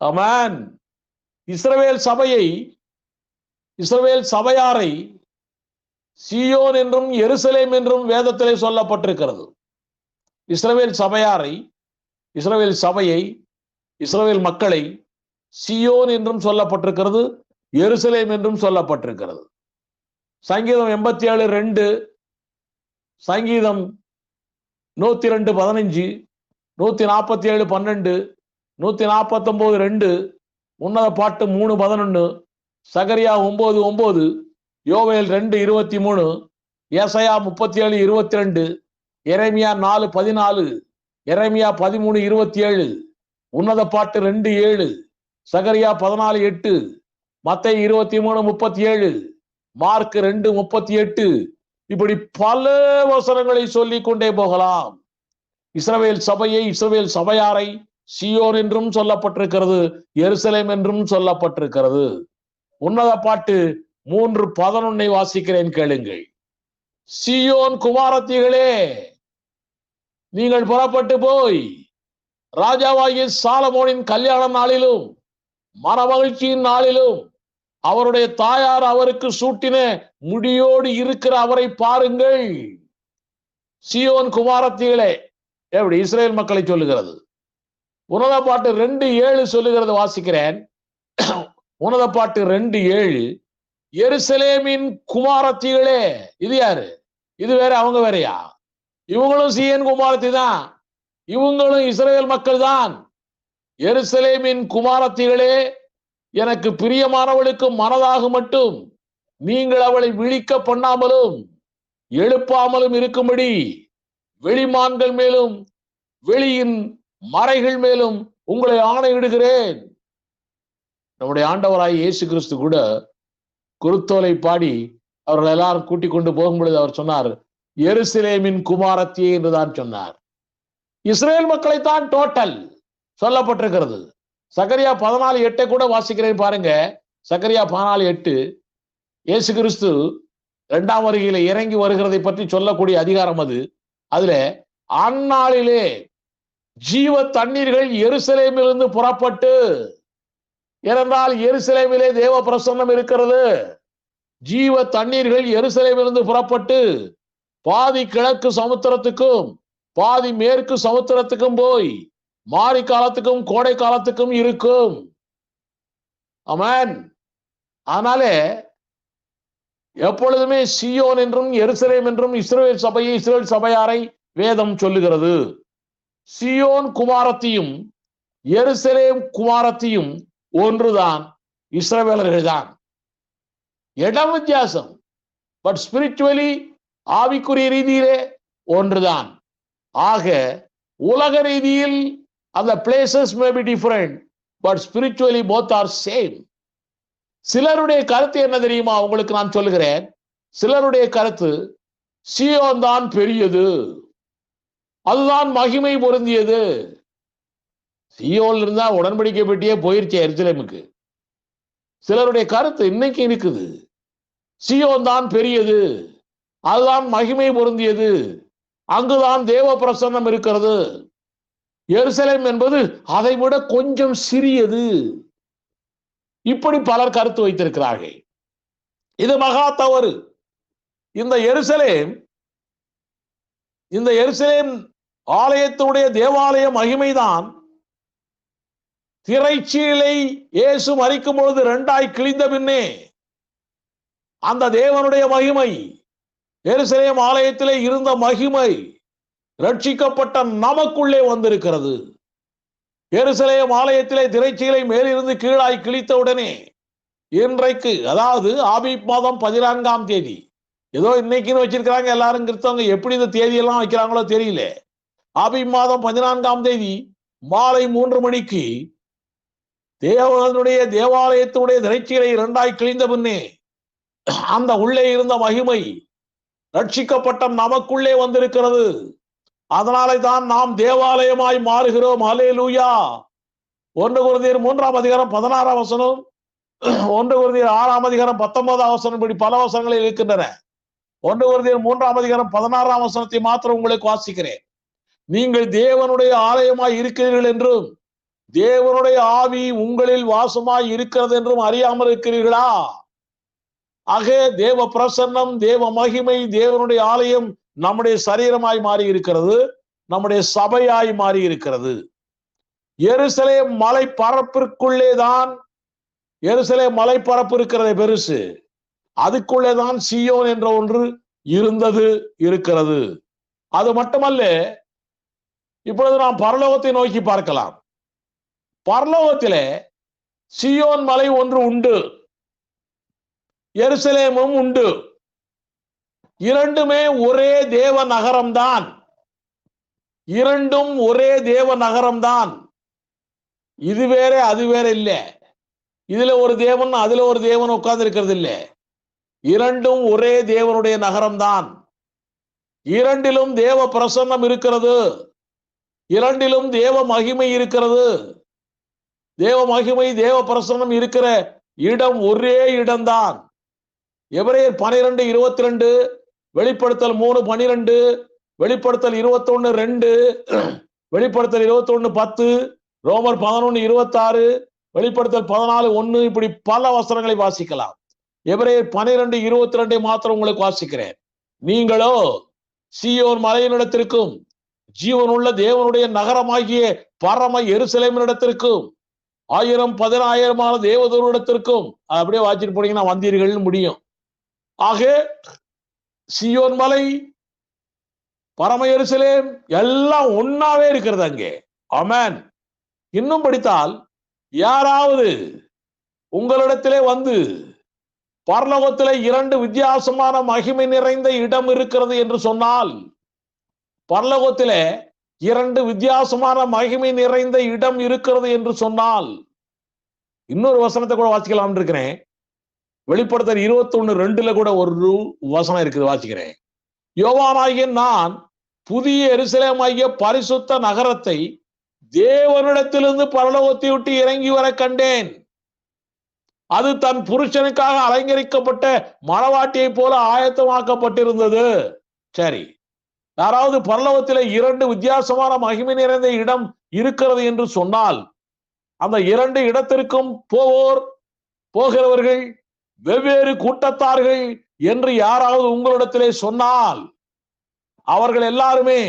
அமேன் இஸ்ரவேல் சபையை இஸ்ரவேல் சபையாரை சியோன் என்றும் எருசலேம் என்றும் வேதத்திலே சொல்லப்பட்டிருக்கிறது. இஸ்ரவேல் சபையாரை இஸ்ரவேல் சபையை இஸ்ரவேல் மக்களை சியோன் என்றும் சொல்லப்பட்டிருக்கிறது எருசலேம் என்றும் சொல்லப்பட்டிருக்கிறது. சங்கீதம் எண்பத்தி ஏழு ரெண்டு சங்கீதம் நூத்தி ரெண்டு பதினஞ்சு நூத்தி நாற்பத்தி ஏழு பன்னெண்டு நூத்தி நாற்பத்தொம்போது ரெண்டு உன்னத பாட்டு மூணு பதினொன்று சகரியா ஒன்பது ஒன்பது யோவேல் ரெண்டு இருபத்தி மூணு ஏசையா முப்பத்தி ஏழு இருபத்தி ரெண்டு எரேமியா நாலு பதினாலு எரேமியா பதிமூணு இருபத்தி ஏழு உன்னத பாட்டு ரெண்டு ஏழு சகரியா பதினாலு எட்டு மத்தை இருபத்தி மூணு முப்பத்தி ஏழு மார்க் ரெண்டு முப்பத்தி எட்டு இப்படி பல வசனங்களை சொல்லிக் கொண்டே போகலாம். இஸ்ரவேல் சபையை இஸ்ரவேல் சபையாரை சியோன் என்றும் சொல்லப்பட்டிருக்கிறது எருசலேம் என்றும் சொல்லப்பட்டிருக்கிறது. உன்னத பாட்டு மூன்று பதினொன்னை வாசிக்கிறேன் கேளுங்கள். சியோன் குமாரத்திகளே நீங்கள் புறப்பட்டு போய் ராஜாவாகிய சாலமோனின் கல்யாண நாளிலும் மனமகிழ்ச்சியின் நாளிலும் அவருடைய தாயார் அவருக்கு சூட்டின முடியோடு இருக்கிற அவரை பாருங்கள். சியோன் குமாரத்திகளே எப்படி இஸ்ரேல் மக்களை சொல்லுகிறது? உன்னத பாட்டு ரெண்டு ஏழு சொல்லுகிறது வாசிக்கிறேன். உன்னத பாட்டு ரெண்டு ஏழு. எருசலேமின் குமாரத்திகளே இது யாரு? இது வேற அவங்க வேறயா? இவங்களும் சிஎன் குமாரத்தி தான். இவங்களும் இஸ்ரேல் மக்கள் தான். எருசலேமின் குமாரத்திகளே எனக்கு பிரியமானவளுக்கு மனதாக மட்டும். நீங்கள் அவளை விழிக்க பண்ணாமலும் எழுப்பாமலும் இருக்கும்படி. வெளிமான்கள் மேலும் வெளியின் மறைகள் மேலும் உங்களை ஆணையிடுகிறேன். நம்முடைய ஆண்டவராய் இயேசு கிறிஸ்து கூட குருத்தோலை பாடி அவர்கள் எல்லாரும் கூட்டிக் கொண்டு போகும் பொழுது அவர் சொன்னார் எருசலேமின் குமாரத்தியே என்றுதான் சொன்னார். இஸ்ரேல் மக்களை தான் டோட்டல் சொல்லப்பட்டிருக்கிறது. சக்கரியா பதினாலு எட்டை கூட வாசிக்கிறேன் பாருங்க. சக்கரியா பதினாலு எட்டு. இயேசு கிறிஸ்து இரண்டாம் வருகையில இறங்கி வருகிறதை பற்றி சொல்லக்கூடிய அதிகாரம் அது. அதுல அந்நாளிலே ஜீவ தண்ணீர்கள் எருசலேமிலிருந்து புறப்பட்டு ஏனென்றால் எருசலேமிலே தேவ பிரசன்னம் இருக்கிறது. ஜீவ தண்ணீர்கள் எருசலேமிலிருந்து புறப்பட்டு பாதி கிழக்கு சமுத்திரத்துக்கும் பாதி மேற்கு சமுத்திரத்துக்கும் போய் மாரி காலத்துக்கும் கோடை காலத்துக்கும் இருக்கும். அமேன் ஆனாலே எப்பொழுதுமே சியோன் என்றும் எருசலேம் என்றும் இஸ்ரேல் சபையை இஸ்ரேல் சபையாரை வேதம் சொல்லுகிறது. சியோன் குமாரத்தையும் எருசலேம் குமாரத்தையும் ஒன்றுதான் இஸ்ரவேலர்கள் தான் இடம் வித்தியாசம் பட் ஸ்பிரிச்சுவலி ஆவிக்குரிய ரீதியிலே ஒன்றுதான். ஆக உலக ரீதியில் அந்த places may be different but spiritually both are same சிலருடைய கருத்து என்ன தெரியுமா? உங்களுக்கு நான் சொல்லுகிறேன். சிலருடைய கருத்து சியோன் தான் பெரியது. அதுதான் மகிமை பொருந்தியது. சியோல் இருந்தா உடன்படிக்கை பெட்டியே போயிருச்சு எருசலேமுக்கு. சிலருடைய கருத்து இன்னைக்கு இருக்குது. சியோன் தான் பெரியது. அதுதான் மகிமை பொருந்தியது. அங்குதான் தேவ பிரசன்னம் இருக்கிறது. எருசலேம் என்பது அதை விட கொஞ்சம் சிறியது. இப்படி பலர் கருத்து வைத்திருக்கிறார்கள். இது மகா தவறு. இந்த எருசலேம் இந்த எருசலேம் ஆலயத்துடைய தேவாலய மகிமைதான். திரைச்சீலை இயேசு மறிக்கும் பொழுது ரெண்டாய் கிழிந்த பின்னே அந்த தேவனுடைய மகிமை எருசலேம் ஆலயத்திலே இருந்த மகிமை ரட்சிக்கப்பட்ட நமக்குள்ளே வந்திருக்கிறது. எருசலேம் ஆலயத்திலே திரைச்சீலை மேலிருந்து கீழாய் கிழித்த உடனே இன்றைக்கு அதாவது ஆபிப் மாதம் பதினான்காம் தேதி. ஏதோ இன்னைக்குன்னு வச்சிருக்கிறாங்க எல்லாரும் கிறிஸ்தவங்க எப்படி இந்த தேதியெல்லாம் வைக்கிறாங்களோ தெரியல. ஆபி மாதம் பதினான்காம் தேதி மாலை மூன்று மணிக்கு தேவனுடைய தேவாலயத்தினுடைய திரைச்சீலை இரண்டாய் கிழிந்த பின்னே அந்த உள்ளே இருந்த மகிமை ரட்சிக்கப்பட்ட நமக்குள்ளே வந்திருக்கிறது. அதனாலே தான் நாம் தேவாலயமாய் மாறுகிறோம். அலேலூயா ஒன்று குருதியர் மூன்றாம் அதிகாரம் பதினாறாம் வசனம் ஒன்று குருதியர் ஆறாம் அதிகாரம் பத்தொன்பதாம் வசனம் இப்படி பல வசனங்களில் இருக்கின்றன. ஒன்று குருதியர் மூன்றாம் அதிகாரம் பதினாறாம் வசனத்தை மாத்திரம் உங்களுக்கு வாசிக்கிறேன். நீங்கள் தேவனுடைய ஆலயமாய் இருக்கிறீர்கள் என்றும் தேவனுடைய ஆவி உங்களில் வாசமாய் இருக்கிறது என்றும் அறியாமல் இருக்கிறீர்களா? ஆக தேவ பிரசன்னம் தேவ மகிமை தேவனுடைய ஆலயம் நம்முடைய சரீரமாய் மாறி இருக்கிறது நம்முடைய சபையாய் மாறி இருக்கிறது எருசலேம் மலை பரப்பிற்குள்ளே தான் எருசலேம் மலை பரப்பு இருக்கிறது பெருசு. அதுக்குள்ளே தான் சியோன் என்ற ஒன்று இருந்தது இருக்கிறது. அது மட்டுமல்ல இப்பொழுது நாம் பரலோகத்தை நோக்கி பார்க்கலாம். பரலோகத்திலே சியோன் மலை ஒன்று உண்டு. எருசலேமும் உண்டு. இரண்டுமே ஒரே தேவ நகரம்தான் இரண்டும் ஒரே தேவ நகரம்தான் இது வேற அது வேற இல்லை. இதுல ஒரு தேவன் அதுல ஒரு தேவன் உட்கார்ந்து இருக்கிறது இல்லை இரண்டும் ஒரே தேவனுடைய நகரம்தான். இரண்டிலும் தேவ பிரசன்னம் இருக்கிறது. இரண்டிலும் தேவ மகிமை இருக்கிறது. தேவ மகிமை தேவ பிரசனம் இருக்கிற இடம் ஒரே இடம்தான். எபிரேயர் பனிரெண்டு இருபத்தி ரெண்டு வெளிப்படுத்தல் மூணு பனிரெண்டு வெளிப்படுத்தல் இருபத்தி ஒண்ணு ரெண்டு வெளிப்படுத்தல் இருபத்தி ஒண்ணு பத்து ரோமர் பதினொன்னு இருபத்தாறு வெளிப்படுத்தல் பதினாலு ஒன்று இப்படி பல வசனங்களை வாசிக்கலாம். எபிரேயர் பனிரெண்டு இருபத்தி ரெண்டை மாத்திரம் உங்களுக்கு வாசிக்கிறேன். நீங்களோ சியோன் மலையினிடத்திற்கும் ஜீவனுள்ள தேவனுடைய நகரமாகிய பரம எருசலேமினிடத்திற்கும் ஆயிரம் பதினாயிரமான தேவதூரிடத்திற்கும் அப்படியே வாச்சிட்டு போனீங்கன்னா வந்தீர்கள்னு முடியும். ஆக சியோன் மலை பரம எருசலேம் எல்லாம் ஒன்னாவே இருக்கிறது அங்கே. அமேன் இன்னும் படித்தால் யாராவது உங்களிடத்திலே வந்து பரலோகத்திலே இரண்டு வித்தியாசமான மகிமை நிறைந்த இடம் இருக்கிறது என்று சொன்னால் பரலோகத்திலே இரண்டு வித்தியாசமான மகிமை நிறைந்த இடம் இருக்கிறது என்று சொன்னால் இன்னொரு வசனத்தை கூட வாசிக்கலாம் இருக்கிறேன் வெளிப்படுத்தல் இருபத்தி ஒண்ணு ரெண்டுல கூட ஒரு வசனம் இருக்குது வாசிக்கிறேன். யோவானாகிய நான் புதிய எருசலேமாகிய பரிசுத்த நகரத்தை தேவனிடத்திலிருந்து பரலோகத்தை விட்டு இறங்கி வர கண்டேன். அது தன் புருஷனுக்காக அலங்கரிக்கப்பட்ட மரவாட்டியை போல ஆயத்தமாக்கப்பட்டிருந்தது. சரி. யாராவது பரலவத்திலே இரண்டு வித்தியாசமான மகிமை நிறைந்த இடம் இருக்கிறது என்று சொன்னால் அந்த இரண்டு இடத்திற்கும் போவோர் போகிறவர்கள் வெவ்வேறு கூட்டத்தார்கள் என்று யாராவது உங்களிடத்திலே சொன்னால் அவர்கள் எல்லாருமே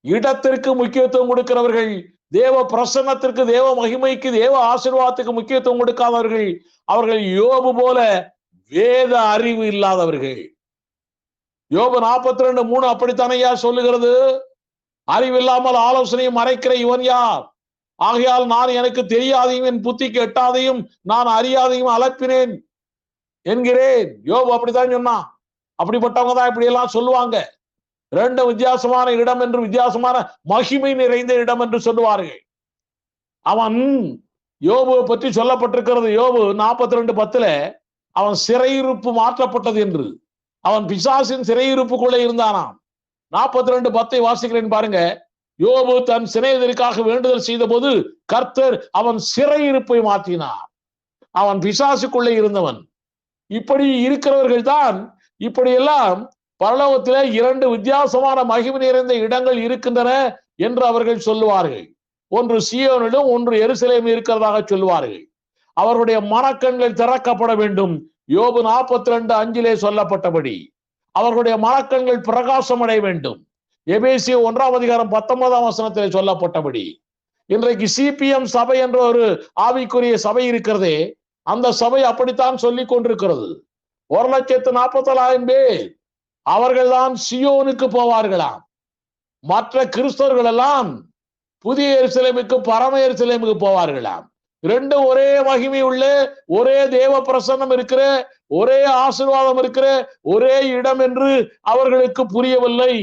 இடத்திற்கு முக்கியத்துவம் கொடுக்கிறவர்கள் தேவ பிரசன்னத்திற்கு தேவ மகிமைக்கு தேவ ஆசீர்வாதத்துக்கு முக்கியத்துவம் கொடுக்காதவர்கள் அவர்கள் யோபு போல வேத அறிவு இல்லாதவர்கள். யோபு நாற்பத்தி ரெண்டு மூணு அப்படித்தானையா சொல்லுகிறது? அறிவில்லாமல் ஆலோசனையும் மறைக்கிற இவன் யார்? ஆகையால் நான் எனக்கு தெரியாதையும் என் புத்திக்கு எட்டாதையும் நான் அறியாதையும் அலப்பினேன் என்கிறேன். யோபு அப்படித்தான் சொன்னான். அப்படிப்பட்டவங்க தான் இப்படி எல்லாம் சொல்லுவாங்க. ரெண்டு வித்தியாசமான இடம் என்று வித்தியாசமான மகிமை நிறைந்த இடம் என்று சொல்லுவார்கள். அவன் யோபுவை பற்றி சொல்லப்பட்டிருக்கிறது. யோபு நாற்பத்தி ரெண்டு பத்துல அவன் சிறையிருப்பு மாற்றப்பட்டது என்று. அவன் பிசாசின் சிறையிருப்புக்குள்ளே இருந்தானாம். நாற்பத்தி ரெண்டு பத்தை வாசிக்கிறேன் பாருங்க. யோபு தன் சிறையதற்காக வேண்டுதல் செய்த போது கர்த்தர் அவன் சிறையிருப்பை மாற்றினார். அவன் பிசாசுக்குள்ளே இருந்தவன். இப்படி இருக்கிறவர்கள் தான் இப்படியெல்லாம் பரலோகத்திலே இரண்டு வித்தியாசமான மகிமை நிறைந்த இடங்கள் இருக்கின்றன என்று அவர்கள் சொல்லுவார்கள். ஒன்று சியோனிலும் ஒன்று எருசலேம் இருக்கிறதாக சொல்லுவார்கள். அவருடைய மனக்கண்கள் திறக்கப்பட வேண்டும். யோபு நாற்பத்தி ரெண்டு அஞ்சிலே சொல்லப்பட்டபடி அவர்களுடைய மனக்கண்கள் பிரகாசம் அடைய வேண்டும். எபேசிய ஒன்றாம் அதிகாரம் பத்தொன்பதாம் வசனத்திலே சொல்லப்பட்டபடி இன்றைக்கு சிபிஎம் சபை என்ற ஒரு ஆவிக்குரிய சபை இருக்கிறதே அந்த சபை அப்படித்தான் சொல்லிக் கொண்டிருக்கிறது. ஒரு லட்சத்து நாற்பத்தொள்ளாயிரம் பேர் அவர்கள்தான் சியோனுக்கு போவார்களாம். மற்ற கிறிஸ்தவர்கள் எல்லாம் புதிய எரிசிலைமுக்கு பரம எருசலேமுக்கு போவார்களாம். ரெண்டும் ஒரே மகிமை உள்ள ஒரே தேவ பிரசன்னம் இருக்கிற ஒரே ஆசிர்வாதம் இருக்கிற ஒரே இடம் என்று அவர்களுக்கு புரியவில்லை.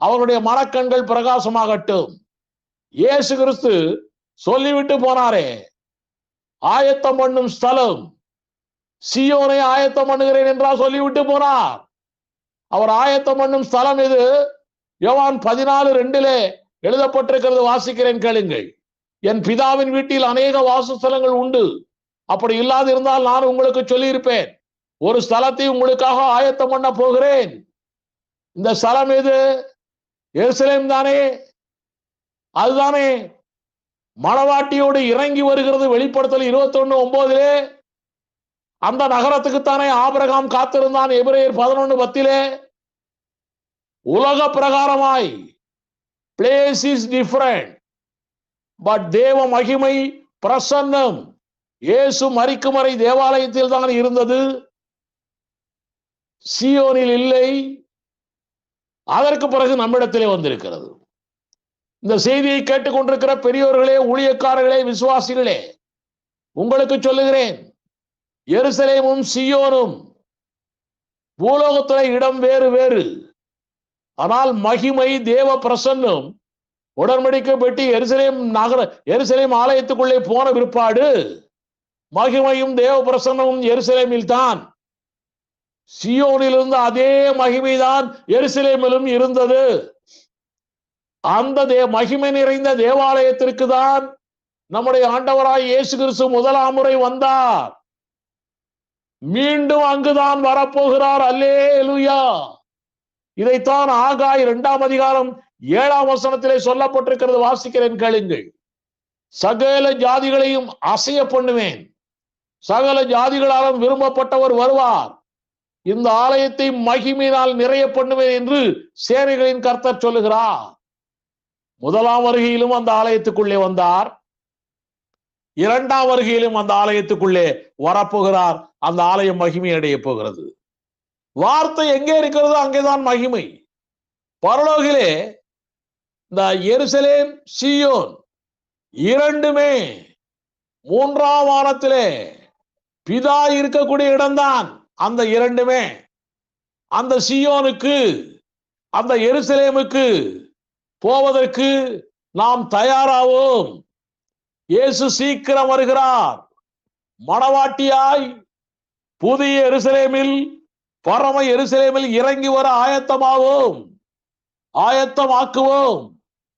அவர்களுடைய மனக்கண்கள் பிரகாசமாகட்டும். இயேசு கிறிஸ்து சொல்லிவிட்டு போனாரே ஆயத்தம் பண்ணும் ஸ்தலம். சியோனை ஆயத்தம் பண்ணுகிறேன் என்றால் சொல்லிவிட்டு போனார். அவர் ஆயத்தம் பண்ணும் ஸ்தலம் இது யோவான் பதினாலு ரெண்டிலே எழுதப்பட்டிருக்கிறது வாசிக்கிறேன் கேளுங்கள். என் பிதாவின் வீட்டில் அநேக வாசஸ்தலங்கள் உண்டு. அப்படி இல்லாது இருந்தால் நான் உங்களுக்கு சொல்லியிருப்பேன். ஒரு ஸ்தலத்தை உங்களுக்காக ஆயத்தம் பண்ண போகிறேன். இந்த ஸ்தலம் எது? எருசலேம் தானே? அதுதானே. மணவாட்டியோடு இறங்கி வருகிறது வெளிப்படுத்தல் இருபத்தி ஒண்ணு ஒன்பதுலே அந்த நகரத்துக்குத்தானே ஆபிரகாம் காத்திருந்தான் எபிரேயர் பதினொன்னு பத்திலே. உலக பிரகாரமாய். பிளேஸ் இஸ் டிஃபரெண்ட் பட் தேவ மகிமை பிரசன்னம். இயேசு மறிக்கும் வரை தேவாலயத்தில் தான் இருந்தது. சியோனில் இல்லை. அதற்கு பிறகு நம்மிடத்திலே வந்திருக்கிறது. இந்த செய்தியை கேட்டுக்கொண்டிருக்கிற பெரியோர்களே ஊழியக்காரர்களே விசுவாசிகளே உங்களுக்கு சொல்லுகிறேன். எருசலேமும் சியோனும் பூலோகத்துல இடம் வேறு வேறு. ஆனால் மகிமை தேவ பிரசன்னம் உடன்படிக்கப்பட்டு பெட்டி எருசலேம் நகர எருசலேம் ஆலயத்துக்குள்ளே போன பிற்பாடு மகிமையும் தேவ பிரசன்னமும் எருசலேமில் தான் சியோனில் இருந்த அதே மகிமைதான் எருசலேமிலும் இருந்தது. அந்த தே மகிமை நிறைந்த தேவாலயத்திற்கு தான் நம்முடைய ஆண்டவராய் இயேசு கிறிஸ்து முதலாம் முறை வந்தார். மீண்டும் அங்குதான் வரப்போகிறார். அல்லேலுயா. இதைத்தான் ஆகாய் இரண்டாம் அதிகாரம் ஏழாம் வசனத்திலே சொல்லப்பட்டிருக்கிறது வாசிக்கிறேன் கேளுங்கள். சகல ஜாதிகளையும் அசைய பண்ணுவேன். சகல ஜாதிகளாலும் விரும்பப்பட்டவர் வருவார். இந்த ஆலயத்தை மகிமையினால் நிறைய பண்ணுவேன் என்று சேனைகளின் கர்த்தர் சொல்லுகிறார். முதலாம் வருகையிலும் அந்த ஆலயத்துக்குள்ளே வந்தார். இரண்டாம் வருகையிலும் அந்த ஆலயத்துக்குள்ளே வரப்போகிறார். அந்த ஆலயம் மகிமை அடைய போகிறது. வார்த்தை எங்கே இருக்கிறதோ அங்கேதான் மகிமை. பரலோகிலே இந்த எருசலேம் சியோன் இரண்டுமே மூன்றாம் வாரத்திலே பிதா இருக்கக்கூடிய இடம்தான். அந்த இரண்டுமே. அந்த சியோனுக்கு அந்த எருசலேமுக்கு போவதற்கு நாம் தயாராவோம். இயேசு சீக்கிரம் வருகிறார். மணவாட்டியாய் புதிய எருசலேமில் பரம எருசலேமில் இறங்கி வர ஆயத்தமாவோம். ஆயத்தமாக்குவோம்.